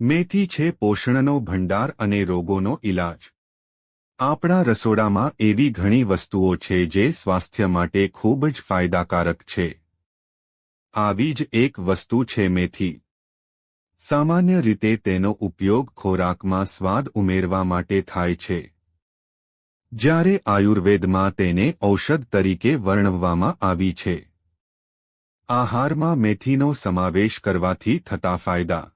મેથી છે પોષણનો ભંડાર અને રોગોનો ઇલાજ આપણા રસોડામાં એવી ઘણી વસ્તુઓ છે જે સ્વાસ્થ્ય માટે ખૂબ જ ફાયદાકારક છે. આવી જ એક વસ્તુ છે મેથી. સામાન્ય રીતે તેનો ઉપયોગ ખોરાકમાં સ્વાદ ઉમેરવા માટે થાય છે. જ્યારે આયુર્વેદમાં તેને ઔષધ તરીકે વર્ણવવામાં આવી છે. આહારમાં મેથીનો સમાવેશ કરવાથી થતા ફાયદા.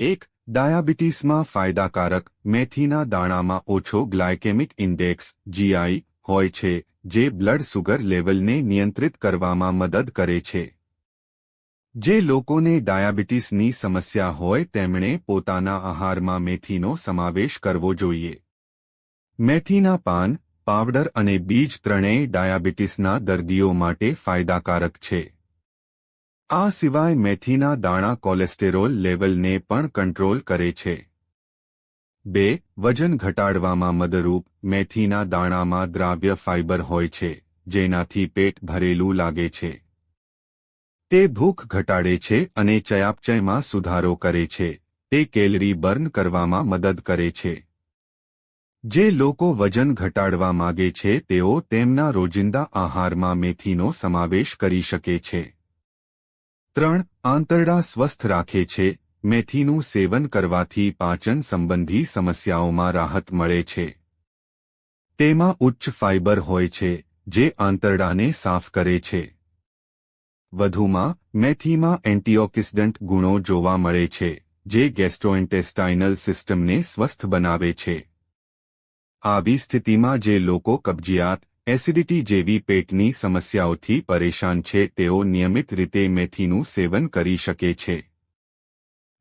એક ડાયાબિટીસમાં ફાયદાકારક મેથીના દાણામાં ઓછો ગ્લાયકેમિક ઇન્ડેક્સ જીઆઈ હોય છે, જે બ્લડ સુગર લેવલને નિયંત્રિત કરવામાં મદદ કરે છે. જે લોકોને ડાયાબિટીસની સમસ્યા હોય તેમણે પોતાના આહારમાં મેથીનો સમાવેશ કરવો જોઈએ. મેથીના પાન, પાવડર અને બીજ ત્રણેય ડાયાબિટીસના દર્દીઓ માટે ફાયદાકારક છે. આ સિવાય મેથીના દાણા કોલેસ્ટેરોલ લેવલને પણ કંટ્રોલ કરે છે. બે, વજન ઘટાડવામાં મદરૂપ મેથીના દાણામાં દ્રાવ્ય ફાઇબર હોય છે, જેનાથી પેટ ભરેલું લાગે છે. તે ભૂખ ઘટાડે છે અને ચયાપચયમાં સુધારો કરે છે, તે કેલરી બર્ન કરવામાં મદદ કરે છે. જે લોકો વજન ઘટાડવા માગે છે, તેઓ તેમના રોજિંદા આહારમાં મેથીનો સમાવેશ કરી શકે છે. ત્રણ આંતરડા સ્વસ્થ રાખે છે, મેથીનું સેવન કરવાથી પાચન સંબંધી સમસ્યાઓમાં રાહત મળે છે. તેમાં ઉચ્ચ ફાઇબર હોય છે, જે આંતરડાને સાફ કરે છે. વધુમાં, મેથીમાં એન્ટીઓક્સિડન્ટ ગુણો જોવા મળે છે, જે ગેસ્ટ્રોઇન્ટેસ્ટાઇનલ સિસ્ટમને સ્વસ્થ બનાવે છે. આવી સ્થિતિમાં જે લોકો કબજિયાત એસિડિટી જેવી પેટની સમસ્યાઓથી પરેશાન છે, તેઓ નિયમિત રીતે મેથીનું સેવન કરી શકે છે.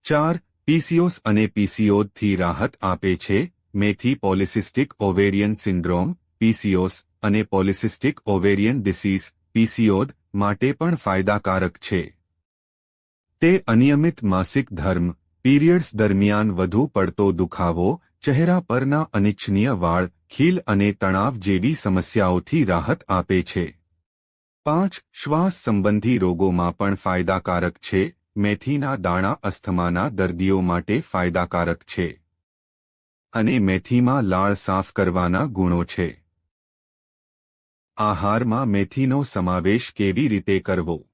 ચાર, પીસીઓસ અને પીસીઓથી રાહત આપે છે. મેથી પોલિસિસ્ટિક ઓવેરિયન સિન્ડ્રોમ, પીસીઓસ અને પોલિસિસ્ટિક ઓવેરિયન ડિસીઝ, પીસીઓદ માટે પણ ફાયદાકારક છે. તે અનિયમિત માસિક ધર્મ પીરિયડ્સ દરમિયાન વધુ પડતો દુખાવો, ચહેરા પરના અનિચ્છનીય વાળ, ખીલ અને તણાવ જેવી સમસ્યાઓથી રાહત આપે છે. પાંચ, શ્વાસ સંબંધી રોગોમાં પણ ફાયદાકારક છે. મેથીના દાણા અસ્થમાના દર્દીઓ માટે ફાયદાકારક છે. અને મેથીમાં લાળ સાફ કરવાના ગુણો છે. આહારમાં મેથીનો સમાવેશ કેવી રીતે કરવો?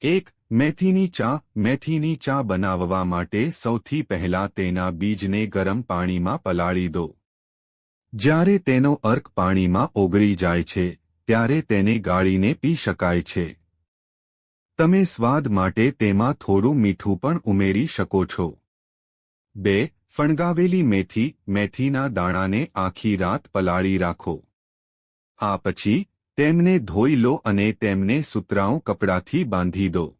એક મેથીની ચા મેથીની ચા બનાવવા માટે સૌથી પહેલા તેના બીજને ગરમ પાણીમાં પલાળી દો. જ્યારે તેનો અર્ક પાણીમાં ઓગળી જાય છે, ત્યારે તેને ગાળીને પી શકાય છે. તમે સ્વાદ માટે તેમાં થોડું મીઠું પણ ઉમેરી શકો છો. બે, ફણગાવેલી મેથી, મેથીના દાણાને આખી રાત પલાળી રાખો. આ પછી તેમને ધોઈ લો અને તેમને સુતરાઉ કપડાથી બાંધી દો.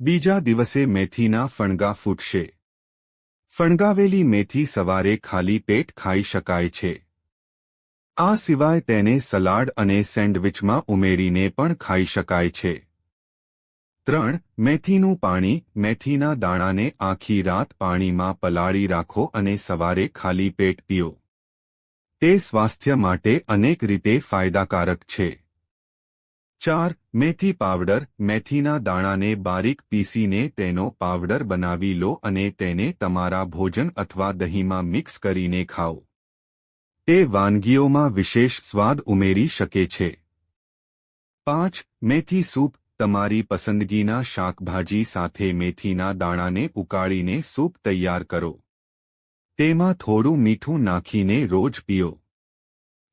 બીજા દિવસે મેથીના ફણગા ફૂટશે. ફણગાવેલી મેથી સવારે ખાલી પેટ ખાઈ શકાય છે. આ સિવાય તેને સલાડ અને સેન્ડવિચમાં ઉમેરીને પણ ખાઈ શકાય છે. ત્રણ, મેથીનું પાણી, મેથીના દાણાને આખી રાત પાણીમાં પલાળી રાખો અને સવારે ખાલી પેટ પીઓ. તે સ્વાસ્થ્ય માટે અનેક રીતે ફાયદાકારક છે. ચાર, મેથી પાવડર, મેથીના દાણાને બારીક પીસીને તેનો પાવડર બનાવી લો અને તેને તમારા ભોજન અથવા દહીંમાં મિક્સ કરીને ખાઓ. તે વાનગીઓમાં વિશેષ સ્વાદ ઉમેરી શકે છે. પાંચ, મેથી સૂપ. તમારી પસંદગીના શાકભાજી સાથે મેથીના દાણાને ઉકાળીને સૂપ તૈયાર કરો. તેમાં થોડું મીઠું નાખીને રોજ પીઓ.